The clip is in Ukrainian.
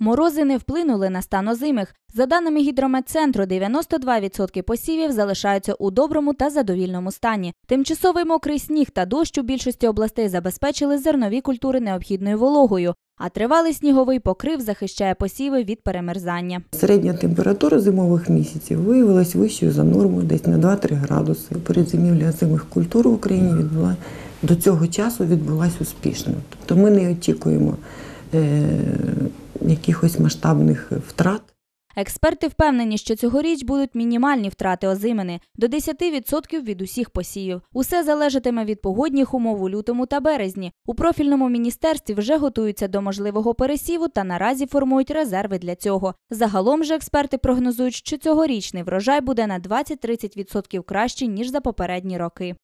Морози не вплинули на стан озимих. За даними гідрометцентру, 92% посівів залишаються у доброму та задовільному стані. Тимчасовий мокрий сніг та дощ у більшості областей забезпечили зернові культури необхідною вологою, а тривалий сніговий покрив захищає посіви від перемерзання. Середня температура зимових місяців виявилась вищою за норму десь на 2-3 градуси. Передзимівля озимих культур в Україні відбула до цього часу відбулась успішно. Тобто ми не очікуємо е, якихось масштабних втрат. Експерти впевнені, що цьогоріч будуть мінімальні втрати озимини до 10% від усіх посівів. Усе залежатиме від погодних умов у лютому та березні. У профільному міністерстві вже готуються до можливого пересіву та наразі формують резерви для цього. Загалом же експерти прогнозують, що цьогорічний врожай буде на 20-30% кращий ніж за попередні роки.